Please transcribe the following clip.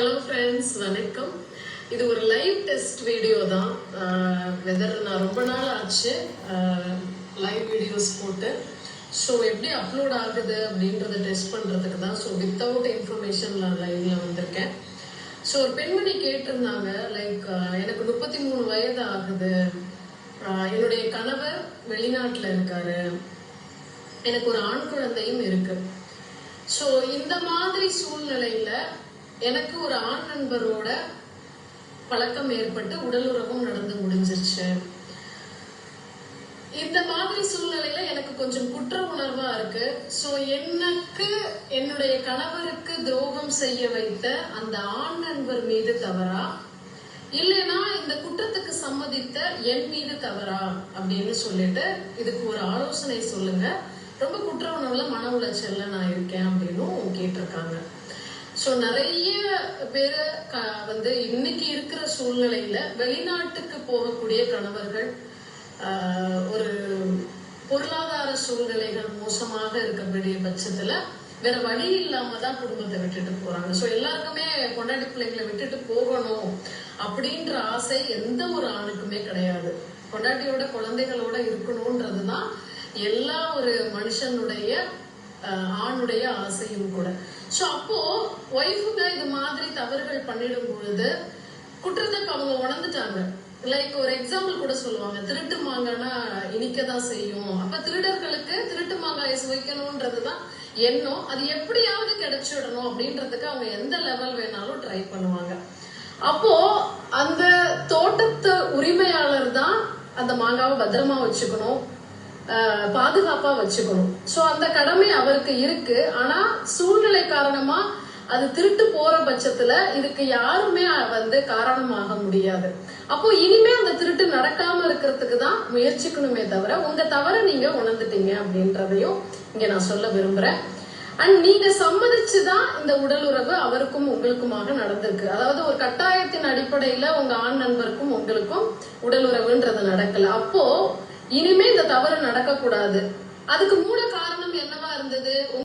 Hello friends வணக்கம். இது ஒரு லைவ் டெஸ்ட் வீடியோ தான். வெதர் நான் ரொம்ப நாள் ஆச்சு. லைவ் வீடியோஸ் போட்டு. ஸோ எப்படி அப்லோட் ஆகுது அப்படின்றத டெஸ்ட் பண்ணுறதுக்கு தான். ஸோ வித்தவுட் இன்ஃபர்மேஷன் நான் லைவ்ல வந்திருக்கேன். ஸோ ஒரு பெண்மணி கேட்டிருந்தாங்க லைக் எனக்கு முப்பத்தி மூணு வயது ஆகுது. என்னுடைய கணவர் வெளிநாட்டில் இருக்காரு. எனக்கு ஒரு ஆண் குழந்தையும் இருக்கு. ஸோ இந்த மாதிரி சூழ்நிலையில் எனக்கு ஒரு ஆண் நண்பரோட பழக்கம் ஏற்பட்டு உடல் உறவும் நடந்து முடிஞ்சிருச்சு. இந்த மாதிரி சூழ்நிலையில எனக்கு கொஞ்சம் குற்ற உணர்வா இருக்கு. ஸோ எனக்கு என்னுடைய கணவருக்கு துரோகம் செய்ய வைத்த அந்த ஆண் நண்பர் மீது தவறா? இல்லைன்னா இந்த குற்றத்துக்கு சம்மதித்த என் மீது தவறா? அப்படின்னு சொல்லிட்டு இதுக்கு ஒரு ஆலோசனை சொல்லுங்க. ரொம்ப குற்ற உணர்வுல மன உளைச்சல்ல நான் இருக்கேன் அப்படின்னும் கேட்டிருக்காங்க. ஸோ நிறைய பேர் வந்து இன்னைக்கு இருக்கிற சூழ்நிலையில வெளிநாட்டுக்கு போகக்கூடிய கணவர்கள் ஒரு பொருளாதார சூழ்நிலைகள் மோசமாக இருக்கக்கூடிய பட்சத்துல வேற வழி இல்லாம தான் குடும்பத்தை விட்டுட்டு போறாங்க. ஸோ எல்லாருக்குமே பொண்டாட்டி பிள்ளைங்களை விட்டுட்டு போகணும் அப்படின்ற ஆசை எந்த ஒரு ஆணுக்குமே கிடையாது. பொண்டாட்டியோட குழந்தைகளோட இருக்கணும்ன்றது தான் எல்லா ஒரு மனுஷனுடைய ஆணுடைய ஆசையும் கூட. ஸோ அப்போ ஒய்ஃபுங்க இது மாதிரி தவறுகள் பண்ணிடும் பொழுது குற்றத்தை அவங்க உணர்ந்துட்டாங்க. லைக் ஒரு எக்ஸாம்பிள் கூட சொல்லுவாங்க. திருட்டு மாங்கானா இனிக்க தான் செய்யும். அப்ப திருடர்களுக்கு திருட்டு மாங்காயை சுவைக்கணும்ன்றது தான் எண்ணம். அது எப்படியாவது கிடைச்சிடணும் அப்படின்றதுக்கு அவங்க எந்த லெவல் வேணாலும் ட்ரை பண்ணுவாங்க. அப்போ அந்த தோட்டத்து உரிமையாளர் தான் அந்த மாங்காவை பத்திரமா வச்சுக்கணும். பாதுகாப்பா வச்சுக்கணும். சோ அந்த கடமை அவருக்கு இருக்கு. ஆனா சூழ்நிலை காரணமா அது திருட்டு போற பட்சத்துல இதுக்கு யாருமே வந்து காரணமாக முடியாது. அப்போ இனிமே அந்த திருட்டு நடக்காம இருக்கிறதுக்கு தான் முயற்சிக்கணுமே தவிர உங்க தவற நீங்க உணர்ந்துட்டீங்க அப்படின்றதையும் இங்க நான் சொல்ல விரும்புறேன். அண்ட் நீங்க சம்மதிச்சுதான் இந்த உடல் உறவு அவருக்கும் உங்களுக்குமாக நடந்திருக்கு. அதாவது ஒரு கட்டாயத்தின் அடிப்படையில உங்க ஆண் நண்பருக்கும் உங்களுக்கும் உடல் உறவுன்றது நடக்கல. அப்போ இனிமே இந்த தவறு நடக்கக்கூடாது. அதுக்கு மூல காரணம் என்னவா இருந்தது?